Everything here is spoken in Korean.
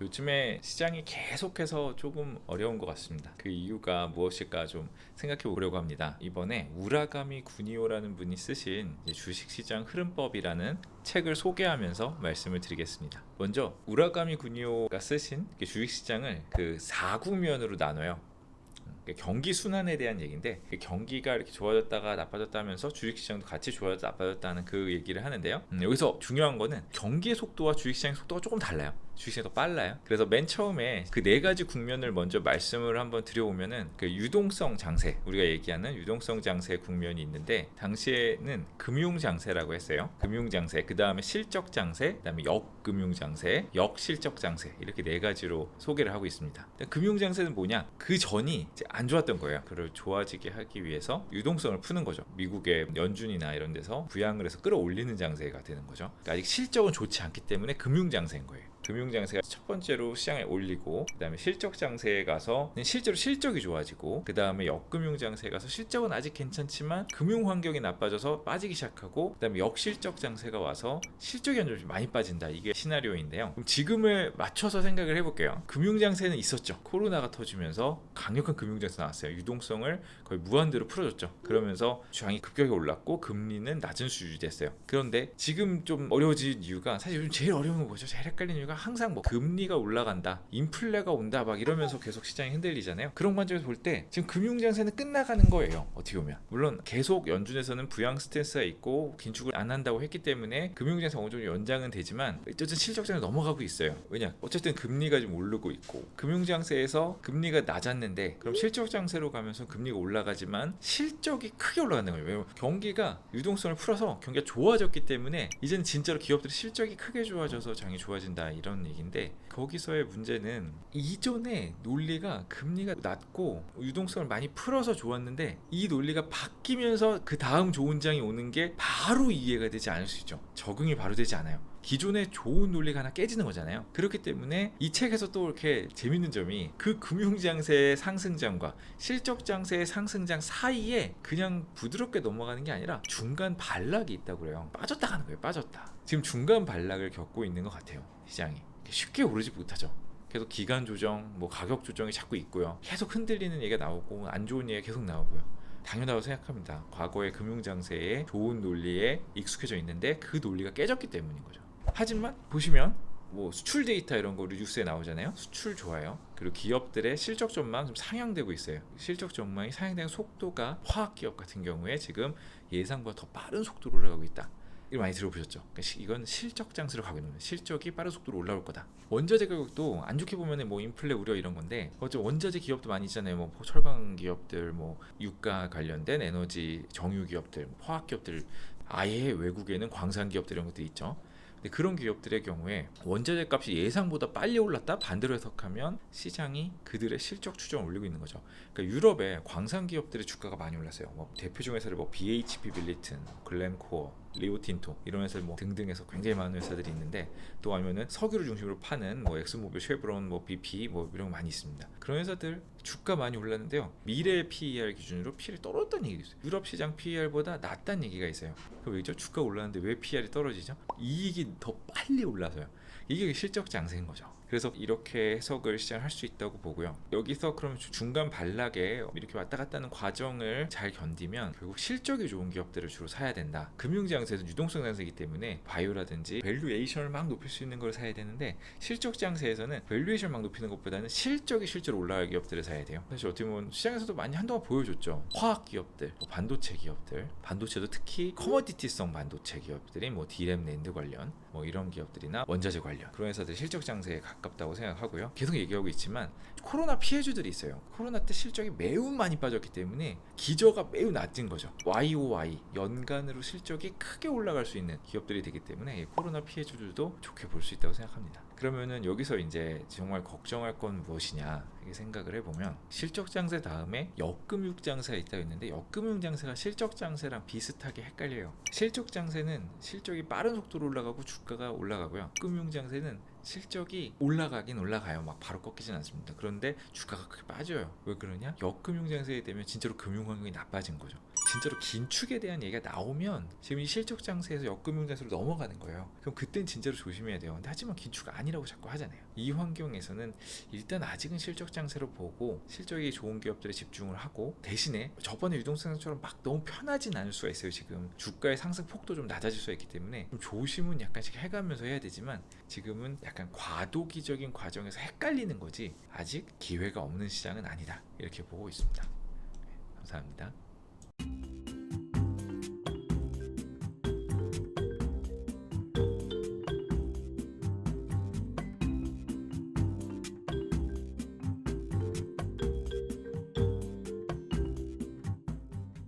요즘에 시장이 계속해서 조금 어려운 것 같습니다. 그 이유가 무엇일까 좀 생각해 보려고 합니다. 이번에 우라가미 구니오라는 분이 쓰신 주식시장 흐름법이라는 책을 소개하면서 말씀을 드리겠습니다. 먼저 우라가미 구니오가 쓰신 그 주식시장을 그 4국면으로 나눠요. 그러니까 경기 순환에 대한 얘기인데 그 경기가 이렇게 좋아졌다가 나빠졌다 하면서 주식시장도 같이 좋아졌다 나빠졌다는 그 얘기를 하는데요. 음, 여기서 중요한 거는 경기의 속도와 주식시장의 속도가 조금 달라요. 주식시장이 더 빨라요. 그래서 맨 처음에 그 네 가지 국면을 먼저 말씀을 한번 드려오면은 그 유동성 장세 우리가 얘기하는 유동성 장세 국면이 있는데 당시에는 금융 장세라고 했어요. 금융 장세 그 다음에 실적 장세 그 다음에 역금융 장세 역실적 장세 이렇게 네 가지로 소개를 하고 있습니다. 금융 장세는 뭐냐? 그 전이 이제 안 좋았던 거예요. 그를 좋아지게 하기 위해서 유동성을 푸는 거죠. 미국의 연준이나 이런 데서 부양을 해서 끌어올리는 장세가 되는 거죠. 그러니까 아직 실적은 좋지 않기 때문에 금융 장세인 거예요. 금융 장세가 첫 번째로 시장에 올리고 그 다음에 실적 장세에 가서 실제로 실적이 좋아지고 그 다음에 역금융 장세에 가서 실적은 아직 괜찮지만 금융 환경이 나빠져서 빠지기 시작하고 그 다음에 역실적 장세가 와서 실적이 좀 많이 빠진다 이게 시나리오인데요. 그럼 지금을 맞춰서 생각을 해볼게요. 금융 장세는 있었죠. 코로나가 터지면서 강력한 금융 장세 나왔어요. 유동성을 거의 무한대로 풀어줬죠. 그러면서 주황이 급격히 올랐고 금리는 낮은 수준이 됐어요. 그런데 지금 좀 어려워진 이유가 사실 요즘 제일 어려운 거 뭐죠? 제일 헷갈리는 이유가 항상 뭐 금리가 올라간다, 인플레가 온다 막 이러면서 계속 시장이 흔들리잖아요. 그런 관점에서 볼 때 지금 금융 장세는 끝나가는 거예요. 어떻게 보면 물론 계속 연준에서는 부양 스탠스가 있고 긴축을 안 한다고 했기 때문에 금융 장세 어느 정도 연장은 되지만 어쨌든 실적장에 넘어가고 있어요. 왜냐? 어쨌든 금리가 좀 오르고 있고 금융 장세에서 금리가 낮았는데 그럼 실적 장세로 가면서 금리가 올라가지만 실적이 크게 올라가는 거예요. 왜냐면 경기가 유동성을 풀어서 경기가 좋아졌기 때문에 이제는 진짜로 기업들이 실적이 크게 좋아져서 장이 좋아진다 이런 얘기인데 거기서의 문제는 이전에 논리가 금리가 낮고 유동성을 많이 풀어서 좋았는데 이 논리가 바뀌면서 그 다음 좋은 장이 오는 게 바로 이해가 되지 않을 수 있죠. 적응이 바로 되지 않아요. 기존의 좋은 논리가 하나 깨지는 거잖아요. 그렇기 때문에 이 책에서 또 이렇게 재밌는 점이 그 금융장세의 상승장과 실적장세의 상승장 사이에 그냥 부드럽게 넘어가는 게 아니라 중간 반락이 있다고 그래요. 빠졌다 가는 거예요. 빠졌다. 지금 중간 반락을 겪고 있는 것 같아요. 시장이. 쉽게 오르지 못하죠. 계속 기간 조정, 뭐 가격 조정이 자꾸 있고요. 계속 흔들리는 얘기가 나오고 안 좋은 얘기가 계속 나오고요. 당연하다고 생각합니다. 과거의 금융장세에 좋은 논리에 익숙해져 있는데 그 논리가 깨졌기 때문인 거죠. 하지만 보시면 뭐 수출 데이터 이런 거 뉴스에 나오잖아요. 수출 좋아요. 그리고 기업들의 실적 전망 좀 상향되고 있어요. 실적 전망이 상향되는 속도가 화학 기업 같은 경우에 지금 예상보다 더 빠른 속도로 올라가고 있다. 이거 많이 들어보셨죠? 그러니까 시- 이건 실적 장세로 가고 있는 거예요. 실적이 빠른 속도로 올라올 거다. 원자재 가격도 안 좋게 보면은 뭐 인플레 우려 이런 건데 어째 원자재 기업도 많이 있잖아요. 뭐 철강 기업들, 뭐 유가 관련된 에너지 정유 기업들, 뭐 화학 기업들 아예 외국에는 광산 기업들 이런 것도 있죠. 근데 그런 기업들의 경우에 원자재 값이 예상보다 빨리 올랐다 반대로 해석하면 시장이 그들의 실적 추정을 올리고 있는 거죠. 그러니까 유럽의 광산 기업들의 주가가 많이 올랐어요. 뭐 대표적 회사를 뭐 BHP 빌리튼, 글렌코어, 리오틴토 이런 회사들 뭐 등등해서 굉장히 많은 회사들이 있는데 또 아니면은 석유를 중심으로 파는 뭐 엑스모빌, 쉐브론, 뭐 BP 뭐 이런 거 많이 있습니다. 그런 회사들 주가 많이 올랐는데요. 미래 PER 기준으로 PER이 떨어졌다는 얘기도 있어요. 유럽 시장 PER보다 낮다는 얘기가 있어요. 그럼 왜죠? 주가 올랐는데 왜 PER이 떨어지죠? 이익이 더 빨리 올라서요. 이게 실적 장세인 거죠. 그래서 이렇게 해석을 시작할 수 있다고 보고요. 여기서 그럼 주- 중간 반락에 이렇게 왔다 갔다 하는 과정을 잘 견디면 결국 실적이 좋은 기업들을 주로 사야 된다. 금융장세는 유동성 장세이기 때문에 바이오라든지 밸류에이션을 막 높일 수 있는 걸 사야 되는데 실적 장세에서는 밸류에이션 막 높이는 것보다는 실적이 실제로 올라갈 기업들을 사야 돼요. 사실 어떻게 보면 시장에서도 많이 한동안 보여줬죠. 화학 기업들, 뭐 반도체 기업들, 반도체도 특히 커머디티성 반도체 기업들이 뭐 디램 랜드 관련 뭐 이런 기업들이나 원자재 관련 그런 회사들 실적 장세에 가깝다고 생각하고요. 계속 얘기하고 있지만 코로나 피해주들이 있어요. 코로나 때 실적이 매우 많이 빠졌기 때문에 기저가 매우 낮은 거죠. YOY 연간으로 실적이 크게 올라갈 수 있는 기업들이 되기 때문에 이 코로나 피해주들도 좋게 볼 수 있다고 생각합니다. 그러면은 여기서 이제 정말 걱정할 건 무엇이냐 이렇게 생각을 해보면 실적 장세 다음에 역금융 장세가 있다고 했는데 역금융 장세가 실적 장세랑 비슷하게 헷갈려요. 실적 장세는 실적이 빠른 속도로 올라가고 주가가 올라가고요. 금융 장세는 실적이 올라가긴 올라가요. 막 바로 꺾이진 않습니다. 그런데 주가가 크게 빠져요. 왜 그러냐? 역금융 장세에 되면 진짜로 금융 환경이 나빠진 거죠. 진짜로 긴축에 대한 얘기가 나오면 지금 이 실적 장세에서 역금융 장세로 넘어가는 거예요. 그럼 그땐 진짜로 조심해야 돼요. 근데 하지만 긴축 아니라고 자꾸 하잖아요. 이 환경에서는 일단 아직은 실적 장세로 보고 실적이 좋은 기업들에 집중을 하고 대신에 저번에 유동성처럼 막 너무 편하진 않을 수가 있어요. 지금 주가의 상승 폭도 좀 낮아질 수가 있기 때문에 좀 조심은 약간씩 해가면서 해야 되지만 지금은 약간 과도기적인 과정에서 헷갈리는 거지 아직 기회가 없는 시장은 아니다 이렇게 보고 있습니다. 네, 감사합니다.